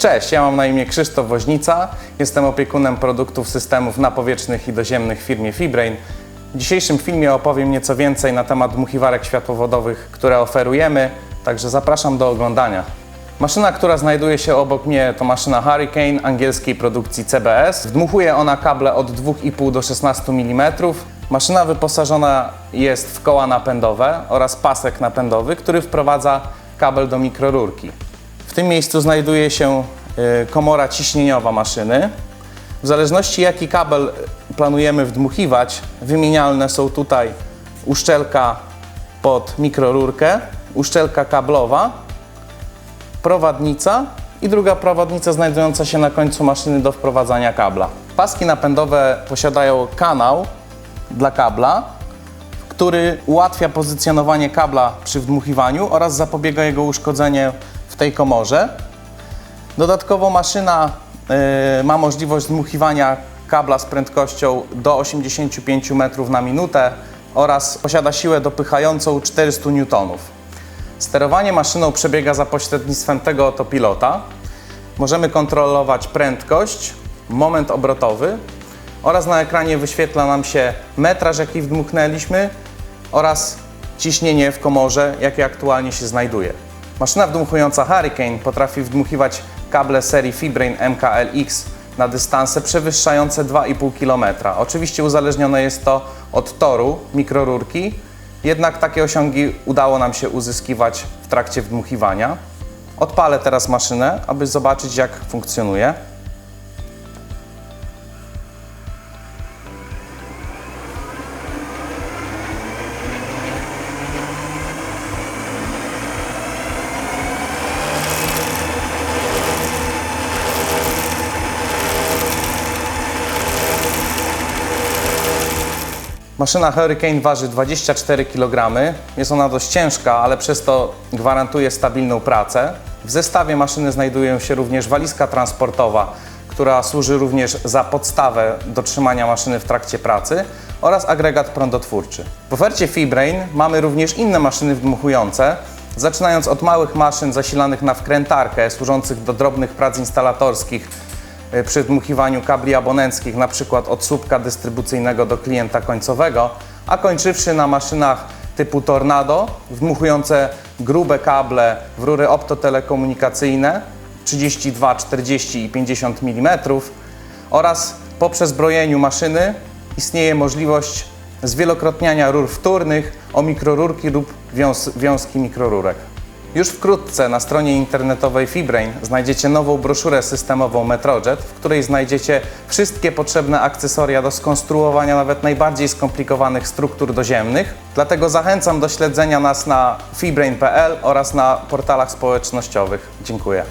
Cześć, ja mam na imię Krzysztof Woźnica, jestem opiekunem produktów systemów napowietrznych i doziemnych w firmie Fibrain. W dzisiejszym filmie opowiem nieco więcej na temat dmuchiwarek światłowodowych, które oferujemy, także zapraszam do oglądania. Maszyna, która znajduje się obok mnie to maszyna Hurricane angielskiej produkcji CBS. Wdmuchuje ona kable od 2,5 do 16 mm. Maszyna wyposażona jest w koła napędowe oraz pasek napędowy, który wprowadza kabel do mikrorurki. W tym miejscu znajduje się komora ciśnieniowa maszyny. W zależności jaki kabel planujemy wdmuchiwać, wymienialne są tutaj uszczelka pod mikrorurkę, uszczelka kablowa, prowadnica i druga prowadnica znajdująca się na końcu maszyny do wprowadzania kabla. Paski napędowe posiadają kanał dla kabla, który ułatwia pozycjonowanie kabla przy wdmuchiwaniu oraz zapobiega jego uszkodzeniu w tej komorze. Dodatkowo maszyna y, ma możliwość dmuchiwania kabla z prędkością do 85 metrów na minutę oraz posiada siłę dopychającą 400 N. Sterowanie maszyną przebiega za pośrednictwem tego oto pilota. Możemy kontrolować prędkość, moment obrotowy oraz na ekranie wyświetla nam się metraż, jaki wdmuchnęliśmy oraz ciśnienie w komorze, jakie aktualnie się znajduje. Maszyna wdmuchująca Hurricane potrafi wdmuchiwać kable serii Fibrain MKLX na dystanse przewyższające 2,5 km. Oczywiście uzależnione jest to od toru mikrorurki, jednak takie osiągi udało nam się uzyskiwać w trakcie wdmuchiwania. Odpalę teraz maszynę, aby zobaczyć jak funkcjonuje. Maszyna Hurricane waży 24 kg. Jest ona dość ciężka, ale przez to gwarantuje stabilną pracę. W zestawie maszyny znajduje się również walizka transportowa, która służy również za podstawę do trzymania maszyny w trakcie pracy oraz agregat prądotwórczy. W ofercie Fibrain mamy również inne maszyny wdmuchujące, zaczynając od małych maszyn zasilanych na wkrętarkę, służących do drobnych prac instalatorskich, przy dmuchiwaniu kabli abonenckich, przykład od słupka dystrybucyjnego do klienta końcowego, a kończywszy na maszynach typu Tornado, wdmuchujące grube kable w rury optotelekomunikacyjne 32, 40 i 50 mm oraz po przezbrojeniu maszyny istnieje możliwość zwielokrotniania rur wtórnych o mikrorurki lub wiąz, wiązki mikrorurek. Już wkrótce na stronie internetowej Fibrain znajdziecie nową broszurę systemową Metrojet, w której znajdziecie wszystkie potrzebne akcesoria do skonstruowania nawet najbardziej skomplikowanych struktur doziemnych. Dlatego zachęcam do śledzenia nas na fibrain.pl oraz na portalach społecznościowych. Dziękuję.